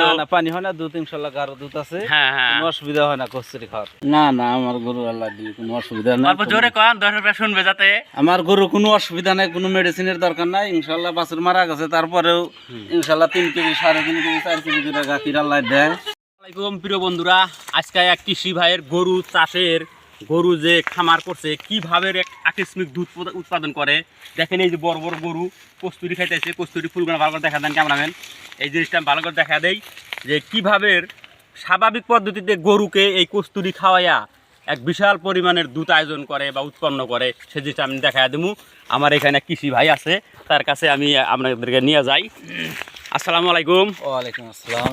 না না পানি হয় না দুধ ইনশাল্লাহ গাঢ় দুধ আছে। হ্যাঁ হ্যাঁ। কোনো অসুবিধা হয় না কস্তুরি খাওয়ার। না না আমার গরু আল্লাহ দিয়ে কোনো অসুবিধা নাই। অল্প জোরে কন শুনবে যাতে। আমার গরু কোনো অসুবিধা নাই কোনো মেডিসিনের দরকার নাই। ইনশাল্লাহ বাছুর মারা গেছে তারপরেও ইনশাল্লাহ তিন কেজি সাড়ে তিন কেজি চার কেজি করে গাখির আল্লাহ দেয়। আসসালামাইকুম প্রিয় বন্ধুরা। আজকে এক কৃষি ভাইয়ের গরু চাষের গরু যে খামার করছে কীভাবে আকস্মিক দুধ উৎপাদন করে? দেখেন এই যে বড় বড় গরু কস্তুরি খাইতেছে কস্তুরি ফুলগুলো ভালো করে দেখা দেন ক্যামেরাম্যান। এই জিনিসটা আমি ভালো করে দেখা দেই যে কীভাবে স্বাভাবিক পদ্ধতিতে গরুকে এই কস্তুরি খাওয়াইয়া এক বিশাল পরিমাণের দুধ আয়োজন করে বা উৎপন্ন করে সে জিনিসটা আমি দেখা দেবো আমার এখানে কৃষি ভাই আছে তার কাছে আমি আপনাদেরকে নিয়ে যাই। আসসালামু আলাইকুম। ওয়ালাইকুম আসসালাম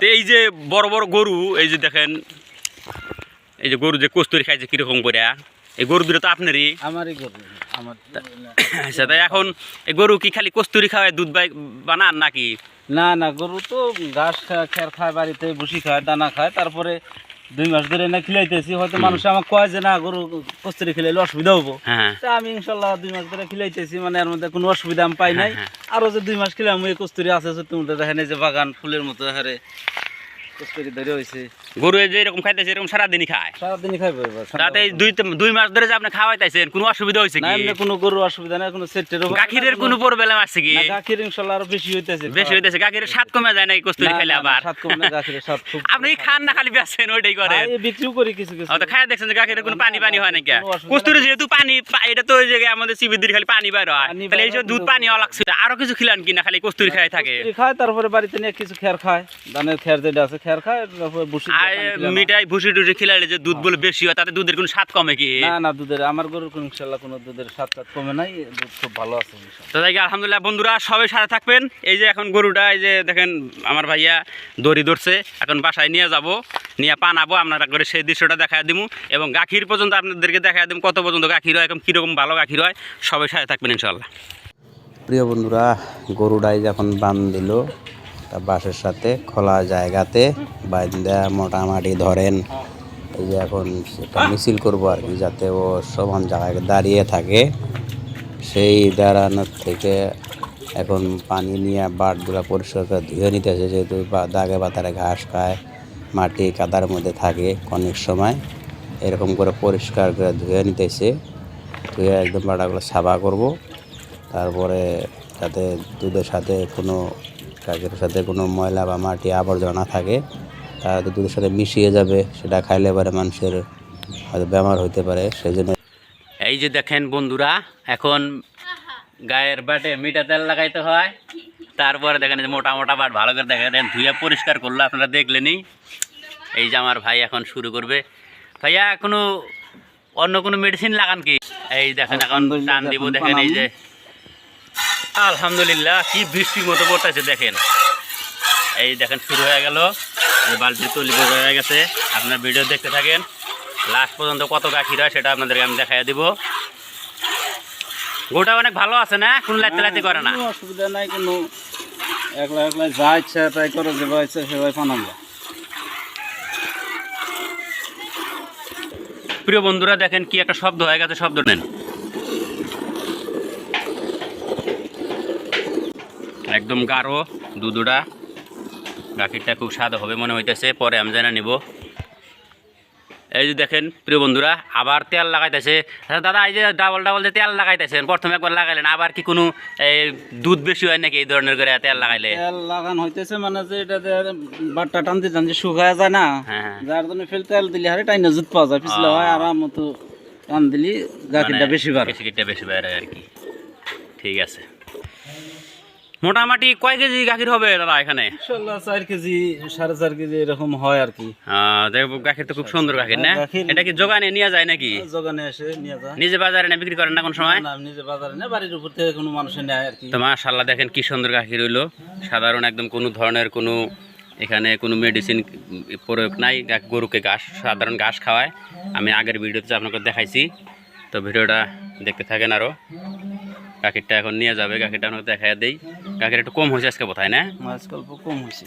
তো এই যে বড় বড় গরু এই যে দেখেন এই যে গরু যে কস্তুরি খাইছে কীরকম করে এই গরু দুটো তো আপনারই। আমারই গরু আমার আচ্ছা তাই এখন এই গরু কি খালি কস্তুরি খাওয়ায় দুধ বাই বানান নাকি? না না গরু তো ঘাস খায় খের খায় বাড়িতে ভুসি খায় দানা খায় তারপরে দুই মাস ধরে না খিলাইতেছি হয়তো মানুষ আমাকে কয় যে না গরু কস্তুরি খিলাইলে অসুবিধা হব। হ্যাঁ। তা আমি ইনশাল্লাহ দুই মাস ধরে খিলাইতেছি মানে এর মধ্যে কোনো অসুবিধা আমি পাই নাই। হ্যাঁ, আরও যে দুই মাস খিলাম ওই কস্তুরি আছে মধ্যে দেখেন এই যে বাগান ফুলের মতো হারে গরু এই যে এরকম খাইতেছে এরকম সারাদিনই খায়। সারাদিনই খাইবো তাতে দুই দুই মাস ধরে যে আপনি খাওয়াইতেছেন কোনো অসুবিধা হয়েছে কি? কোনো গরু অসুবিধা নাই কোনো গাখিরের কোনো প্রবলেম আছে কি? গাখির আরও বেশি হইতেছে বেশি হইতেছে গাখিরের স্বাদ কমে যায় কস্তুরি না, খাইলে না, না, আবার? স্বাদ কম না, গাখিরের স্বাদ খুব আপনি খান না খালি বেছেন ওইটাই খাই, বিক্রিও করি কিছু কিছু। তো খায় দেখছেন যে গাখিরের কোনো পানি পানি হয় অসুবিধা কস্তুরি যেহেতু পানি এটা তো ওই জায়গায় আমাদের খালি পানি বাইর হয়। তাহলে এইসব দুধ পানি লাগছে আরও কিছু খিলান কিনা খালি কস্তুরি খাই থাকে। খায় তারপরে বাড়িতে নিয়ে কিছু খের খায়। ধানের খের যেটা আছে খের খায় আর মিঠাই ভুসি টুসি খিলাইলে যে দুধ বলে বেশি হয় তাতে দুধের কোনো স্বাদ কমে কি? না না দুধের আমার গরুর কোনো ইনশাল্লাহ কোনো দুধের স্বাদ টাদ কমে নাই দুধ খুব ভালো আছে তো তাই আলহামদুলিল্লাহ বন্ধুরা সবাই সাথে থাকবেন। এই যে এখন গরুটা এই যে দেখেন আমার ভাইয়া দড়ি ধরছে এখন বাসায় নিয়ে যাব নিয়ে পানাবো আপনারা করে সেই দৃশ্যটা দেখা দিব এবং গাখির পর্যন্ত আপনাদেরকে দেখা দিব কত পর্যন্ত গাখির হয় এখন কীরকম ভালো গাখির হয় সবাই সাথে থাকবেন ইনশাল্লাহ। প্রিয় বন্ধুরা গরুটাই যখন বান দিল বাসের সাথে খোলা জায়গাতে বাইন্দা মোটামুটি ধরেন, এই যে এখন সেটা মিছিল করব আর কি, যাতে ও সমান জায়গায় দাঁড়িয়ে থাকে। সেই দাঁড়ানোর থেকে এখন পানি নিয়ে বাটগুলো পরিষ্কার করে ধুয়ে নিতেছে যেহেতু দাগে বাতারে ঘাস খায়, মাটি কাদার মধ্যে থাকে অনেক সময়, এরকম করে পরিষ্কার করে ধুয়ে নিতেছে ধুয়ে একদম বাটাগুলো সাফা করব, তারপরে যাতে দুধের সাথে কোনো গাখের সাথে কোনো ময়লা বা মাটি আবর্জনা থাকে তো দুধের সাথে মিশিয়ে যাবে, সেটা খাইলে পরে মানুষের হয়তো বেমার হইতে পারে সেই জন্য এই যে দেখেন বন্ধুরা, এখন গায়ের বাটে মিঠা তেল লাগাইতে হয়। তারপরে দেখেন যে মোটা মোটা বাট ভালো করে দেখা দেন ধুয়ে পরিষ্কার করল, আপনারা দেখলেনই। এই যে আমার ভাই এখন শুরু করবে। ভাইয়া, কোনো অন্য কোনো মেডিসিন লাগান কি? এই দেখেন, এখন টান দিব, দেখেন, এই যে আলহামদুলিল্লাহ কি বৃষ্টির মতো পড়তেছে দেখেন। এই দেখেন শুরু হয়ে গেল। তলি বোঝা হয়ে গেছে। আপনার ভিডিও দেখতে থাকেন। লাস্ট পর্যন্ত কত গাখির হয় সেটা আপনাদেরকে আমি দেখাই দিব। গোটা অনেক ভালো আছে না? কোনো লাইতে লাইতে করে না? অসুবিধা নাই কোনো একলা একলা যা ইচ্ছা তাই করে যেভাবে ইচ্ছা সেভাবে পানাবো প্রিয় বন্ধুরা দেখেন কি একটা শব্দ হয়ে গেছে শব্দ নেন। একদম গাঢ় দুধুটা গাখিরটা খুব স্বাদ হবে মনে হইতেছে পরে আমি জানা নিব। এই যে দেখেন প্রিয় বন্ধুরা আবার তেল লাগাইতেছে। দাদা এই যে ডাবল ডাবল যে তেল লাগাইতেছেন প্রথমে একবার লাগাইলেন আবার কি কোনো এই দুধ বেশি হয় নাকি এই ধরনের করে তেল লাগাইলে? তেল লাগান হইতেছে মানে যে এটা বাটটা টানতে টানতে শুকায় যায় না হ্যাঁ যার জন্য ফেল তেল দিলে হারে টাইনে জুত পাওয়া যায় পিছলে হয় আরাম মতো টান দিলি গাখিরটা মানে বেশি বার গাখিরটা বেশি হয় আর কি। ঠিক আছে। মোটামুটি কয় কেজি গাখির হবে দাদা এখানে? কেজি এরকম হয় আর কি। দেখো গাখির তো খুব সুন্দর গাখির না? এটা কি জোগানে নিয়ে যায় নাকি? জোগানে এসে নিয়ে যায়। নিজে বাজারে না বিক্রি করেন না কোন সময়? না নিজে বাজারে না বাড়ির উপর থেকে কোনো মানুষে নেয় আর কি। তো দেখেন কি সুন্দর গাখির হইল। সাধারণ একদম কোনো ধরনের কোনো এখানে কোনো মেডিসিন প্রয়োগ নাই। গরুকে ঘাস সাধারণ ঘাস খাওয়ায়। আমি আগের ভিডিওতে আপনাকে দেখাইছি। তো ভিডিওটা দেখতে থাকেন আরও গাখিরটা এখন নিয়ে যাবে কাকিরটা আপনাকে দেখাই দেই। কাকির একটু কম হয়েছে আজকে কোথায় না? মাছ অল্প কম হয়েছে।